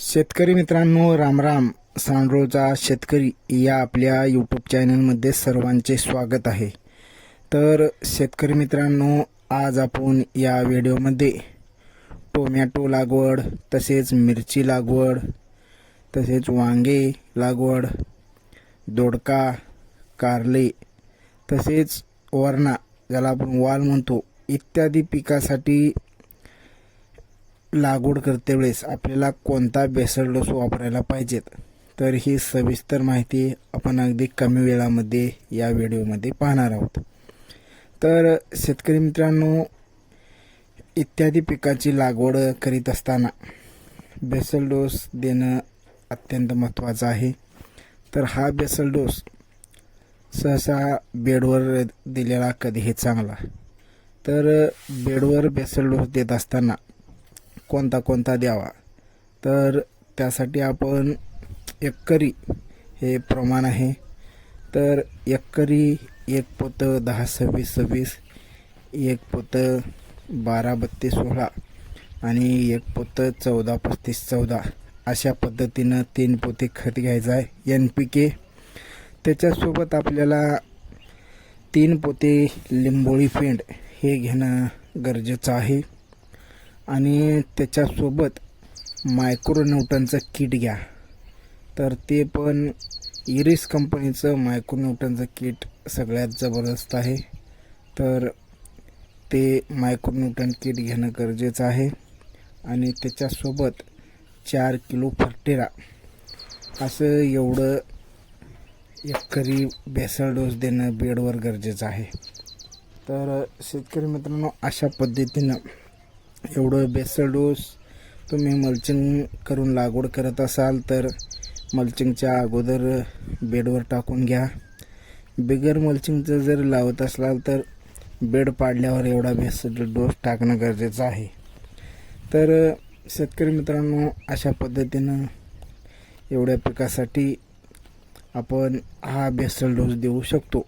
शेतकरी मित्रांनो रामराम सांडरोजा शेतकरी या आपल्या यूट्यूब चॅनलमध्ये सर्वांचे स्वागत आहे. तर शेतकरी मित्रांनो आज आपण या व्हिडिओमध्ये टोमॅटो लागवड तसेच मिरची लागवड तसेच वांगे लागवड दोडका कारले तसेच वरणा ज्याला आपण वाल म्हणतो इत्यादी पिकासाठी लागवड करते वेळेस आपल्याला कोणता बेसल डोस वापरायला पाहिजेत? तर ही सविस्तर माहिती आपण अगदी कमी वेळामध्ये या व्हिडिओमध्ये पाहणार आहोत. तर शेतकरी मित्रांनो इत्यादी पिकाची लागवड करीत असताना बेसल डोस देणं अत्यंत महत्त्वाचं आहे. तर हा बेसल डोस सहसा बेडवर दिलेला कधीही चांगला. तर बेडवर बेसल डोस देत असताना कोणता कोणता द्यावा. तर त्यासाठी आपण एकरी हे प्रमाण आहे. तर एकरी एक पोतं दहा सव्वीस सव्वीस एक पोतं बारा बत्तीस सोळा आणि एक पोतं चौदा पस्तीस चौदा अशा पद्धतीनं तीन पोते खत घ्यायचं आहे. एन पी के त्याच्यासोबत आपल्याला तीन पोते लिंबोळी पेंड हे घेणं गरजेचं आहे. आणि त्याच्यासोबत मायक्रोन्यूटनचं किट घ्या. तर ते पण इरिस कंपनीचं मायक्रोन्यूटनचं किट सगळ्यात जबरदस्त आहे. तर ते मायक्रोन्यूटन किट घेणं गरजेचं आहे. आणि त्याच्यासोबत चार किलो फर्टेरा. असं एवढं एकरी बेसळ डोस देणं बेडवर गरजेचं आहे. तर शेतकरी मित्रांनो अशा पद्धतीनं एवढं बेसल डोस तुम्ही मल्चिंग करून लागवड करत असाल तर मल्चिंगच्या अगोदर बेडवर टाकून घ्या. बिगर मल्चिंगचं जर लावत असाल तर बेड पाडल्यावर एवढा बेसल डोस टाकणं गरजेचं आहे. तर शेतकरी मित्रांनो अशा पद्धतीनं एवढ्या पिकासाठी आपण हा बेसल डोस देऊ शकतो.